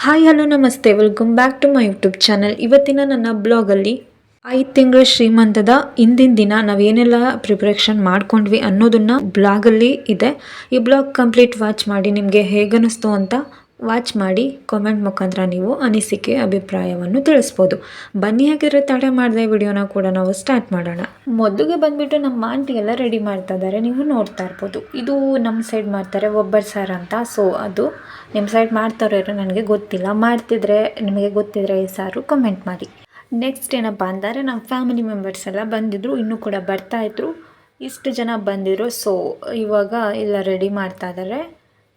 Hi hello ನಮಸ್ತೆ welcome back to my YouTube channel ಇವತ್ತಿನ ನನ್ನ ಬ್ಲಾಗಲ್ಲಿ ಐದು ತಿಂಗಳ ಶ್ರೀಮಂತದ ಇಂದಿನ ದಿನ ನಾವೇನೆಲ್ಲ ಪ್ರಿಪ್ರೇಷನ್ ಮಾಡ್ಕೊಂಡ್ವಿ ಅನ್ನೋದನ್ನ ಬ್ಲಾಗಲ್ಲಿ ಇದೆ. ಈ ಬ್ಲಾಗ್ ಕಂಪ್ಲೀಟ್ ವಾಚ್ ಮಾಡಿ ನಿಮಗೆ ಹೇಗನ್ನಿಸ್ತು ಅಂತ ವಾಚ್ ಮಾಡಿ ಕಾಮೆಂಟ್ ಮುಖಾಂತರ ನೀವು ಅನಿಸಿಕೆ, ಅಭಿಪ್ರಾಯವನ್ನು ತಿಳಿಸ್ಬೋದು. ಬನ್ನಿ ಹಾಗಿದ್ರೆ ತಡೆ ಮಾಡದೆ ವಿಡಿಯೋನ ಕೂಡ ನಾವು ಸ್ಟಾರ್ಟ್ ಮಾಡೋಣ. ಮೊದಲಿಗೆ ಬಂದ್ಬಿಟ್ಟು ನಮ್ಮ ಆಂಟಿ ಎಲ್ಲ ರೆಡಿ ಮಾಡ್ತಾ ಇದ್ದಾರೆ. ನೀವು ನೋಡ್ತಾ ಇರ್ಬೋದು. ಇದು ನಮ್ಮ ಸೈಡ್ ಮಾಡ್ತಾರೆ ಒಬ್ಬರು ಸಾರ್ ಅಂತ. ಸೊ ಅದು ನಿಮ್ಮ ಸೈಡ್ ಮಾಡ್ತಾರೋ ನನಗೆ ಗೊತ್ತಿಲ್ಲ. ಮಾಡ್ತಿದ್ರೆ ನಿಮಗೆ ಗೊತ್ತಿದ್ರೆ ಈ ಸಾರು ಕಮೆಂಟ್ ಮಾಡಿ. ನೆಕ್ಸ್ಟ್ ಏನಪ್ಪ ಅಂದರೆ ನಮ್ಮ ಫ್ಯಾಮಿಲಿ ಮೆಂಬರ್ಸ್ ಎಲ್ಲ ಬಂದಿದ್ರು, ಇನ್ನೂ ಕೂಡ ಬರ್ತಾ ಇದ್ರು. ಇಷ್ಟು ಜನ ಬಂದಿದ್ರು. ಸೊ ಇವಾಗ ಎಲ್ಲ ರೆಡಿ ಮಾಡ್ತಾ ಇದ್ದಾರೆ.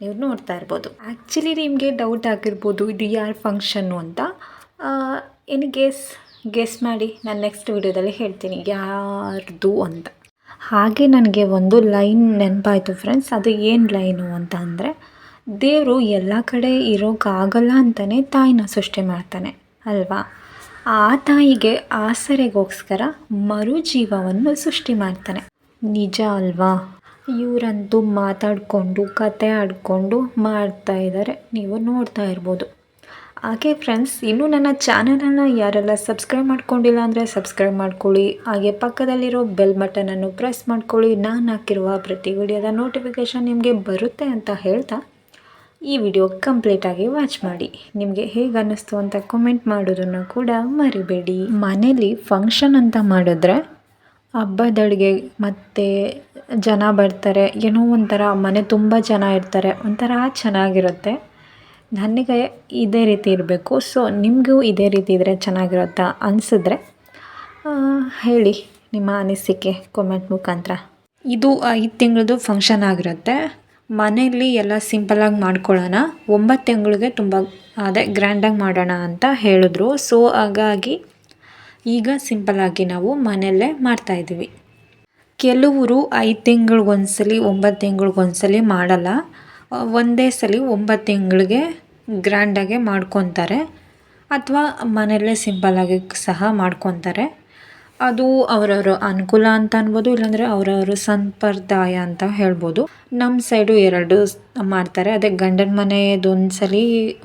ನೀವು ನೋಡ್ತಾ ಇರ್ಬೋದು. ಆ್ಯಕ್ಚುಲಿ ನಿಮಗೆ ಡೌಟ್ ಆಗಿರ್ಬೋದು ಇದು ಯಾರ ಫಂಕ್ಷನ್ನು ಅಂತ. ಏನು ಗೆಸ್ ಗೆಸ್ ಮಾಡಿ. ನಾನು ನೆಕ್ಸ್ಟ್ ವಿಡಿಯೋದಲ್ಲಿ ಹೇಳ್ತೀನಿ ಯಾರ್ದು ಅಂತ. ಹಾಗೆ ನನಗೆ ಒಂದು ಲೈನ್ ನೆನಪಾಯಿತು ಫ್ರೆಂಡ್ಸ್ ಅದು ಏನು ಲೈನು ಅಂತ ಅಂದರೆ, ದೇವರು ಎಲ್ಲ ಕಡೆ ಇರೋಕ್ಕಾಗಲ್ಲ ಅಂತಲೇ ತಾಯಿನ ಸೃಷ್ಟಿ ಮಾಡ್ತಾನೆ, ಅಲ್ವಾ? ಆ ತಾಯಿಗೆ ಆಸರೆಗೋಸ್ಕರ ಮರು ಜೀವವನ್ನು ಸೃಷ್ಟಿ ಮಾಡ್ತಾನೆ. ನಿಜ ಅಲ್ವಾ? ಇವರಂತೂ ಮಾತಾಡಿಕೊಂಡು, ಕತೆ ಆಡಿಕೊಂಡು ಮಾಡ್ತಾ ಇದ್ದಾರೆ ನೀವು ನೋಡ್ತಾ ಇರ್ಬೋದು. ಹಾಗೆ ಫ್ರೆಂಡ್ಸ್ ಇನ್ನೂ ನನ್ನ ಚಾನಲನ್ನು ಯಾರೆಲ್ಲ ಸಬ್ಸ್ಕ್ರೈಬ್ ಮಾಡ್ಕೊಂಡಿಲ್ಲ ಅಂದರೆ ಸಬ್ಸ್ಕ್ರೈಬ್ ಮಾಡ್ಕೊಳ್ಳಿ. ಹಾಗೆ ಪಕ್ಕದಲ್ಲಿರೋ ಬೆಲ್ ಬಟನನ್ನು ಪ್ರೆಸ್ ಮಾಡ್ಕೊಳ್ಳಿ. ನಾನು ಹಾಕಿರುವ ಪ್ರತಿ ವಿಡಿಯೋದ ನೋಟಿಫಿಕೇಷನ್ ನಿಮಗೆ ಬರುತ್ತೆ ಅಂತ ಹೇಳ್ತಾ ಈ ವಿಡಿಯೋ ಕಂಪ್ಲೀಟಾಗಿ ವಾಚ್ ಮಾಡಿ. ನಿಮಗೆ ಹೇಗೆ ಅನ್ನಿಸ್ತು ಅಂತ ಕಮೆಂಟ್ ಮಾಡೋದನ್ನು ಕೂಡ ಮರಿಬೇಡಿ. ಮನೇಲಿ ಫಂಕ್ಷನ್ ಅಂತ ಮಾಡಿದ್ರೆ ಹಬ್ಬದ ಅಡುಗೆ ಮತ್ತು ಜನ ಬರ್ತಾರೆ. ಏನೋ ಒಂಥರ ಮನೆ ತುಂಬ ಜನ ಇರ್ತಾರೆ. ಒಂಥರ ಚೆನ್ನಾಗಿರುತ್ತೆ. ನನಗೆ ಇದೇ ರೀತಿ ಇರಬೇಕು. ಸೊ ನಿಮಗೂ ಇದೇ ರೀತಿ ಇದ್ದರೆ ಚೆನ್ನಾಗಿರುತ್ತಾ ಅನಿಸಿದ್ರೆ ಹೇಳಿ ನಿಮ್ಮ ಅನಿಸಿಕೆ ಕಾಮೆಂಟ್ ಮುಖಾಂತರ. ಇದು ಐದು ತಿಂಗಳದು ಫಂಕ್ಷನ್ ಆಗಿರುತ್ತೆ. ಮನೆಯಲ್ಲಿ ಎಲ್ಲ ಸಿಂಪಲಾಗಿ ಮಾಡ್ಕೊಳ್ಳೋಣ. ಒಂಬತ್ತು ತಿಂಗಳಿಗೆ ತುಂಬ, ಅದೇ ಗ್ರ್ಯಾಂಡಾಗಿ ಮಾಡೋಣ ಅಂತ ಹೇಳಿದ್ರು. ಸೊ ಹಾಗಾಗಿ ಈಗ ಸಿಂಪಲ್ಲಾಗಿ ನಾವು ಮನೆಯಲ್ಲೇ ಮಾಡ್ತಾಯಿದ್ದೀವಿ ಕೆಲವರು ಐದು ತಿಂಗಳಿಗೊಂದ್ಸಲಿ, ಒಂಬತ್ತು ತಿಂಗಳಿಗೊಂದ್ಸಲಿ ಮಾಡಲ್ಲ. ಒಂದೇ ಸಲ ಒಂಬತ್ತು ತಿಂಗಳಿಗೆ ಗ್ರ್ಯಾಂಡಾಗೆ ಮಾಡ್ಕೊತಾರೆ. ಅಥವಾ ಮನೆಯಲ್ಲೇ ಸಿಂಪಲ್ಲಾಗಿ ಸಹ ಮಾಡ್ಕೊತಾರೆ. ಅದು ಅವರವರ ಅನುಕೂಲ ಅಂತ ಅನ್ಬೋದು, ಇಲ್ಲಾಂದರೆ ಅವರವರ ಸಂಪ್ರದಾಯ ಅಂತ ಹೇಳ್ಬೋದು. ನಮ್ಮ ಸೈಡು ಎರಡು ಮಾಡ್ತಾರೆ. ಅದೇ ಗಂಡನ ಮನೆಯದೊಂದು ಸಲ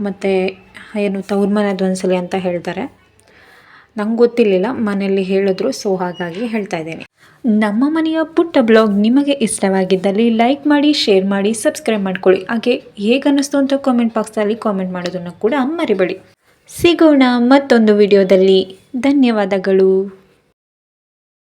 ಮತ್ತು ಏನು ತವ್ರ ಮನೆಯದೊಂದು ಸಲ ಅಂತ ಹೇಳ್ತಾರೆ. ನಂಗೆ ಗೊತ್ತಿರಲಿಲ್ಲ, ಮನೆಯಲ್ಲಿ ಹೇಳಿದ್ರು ಸೊ ಹಾಗಾಗಿ ಹೇಳ್ತಾ ಇದ್ದೇನೆ. ನಮ್ಮ ಮನೆಯ ಪುಟ್ಟ ಬ್ಲಾಗ್ ನಿಮಗೆ ಇಷ್ಟವಾಗಿದ್ದಲ್ಲಿ ಲೈಕ್ ಮಾಡಿ, ಶೇರ್ ಮಾಡಿ, ಸಬ್ಸ್ಕ್ರೈಬ್ ಮಾಡ್ಕೊಳ್ಳಿ. ಹಾಗೆ ಹೇಗೆ ಅನ್ನಿಸ್ತು ಅಂತ ಕಾಮೆಂಟ್ ಬಾಕ್ಸಲ್ಲಿ ಕಾಮೆಂಟ್ ಮಾಡೋದನ್ನು ಕೂಡ ಮರಿಬೇಡಿ. ಸಿಗೋಣ ಮತ್ತೊಂದು ವಿಡಿಯೋದಲ್ಲಿ ಧನ್ಯವಾದಗಳು.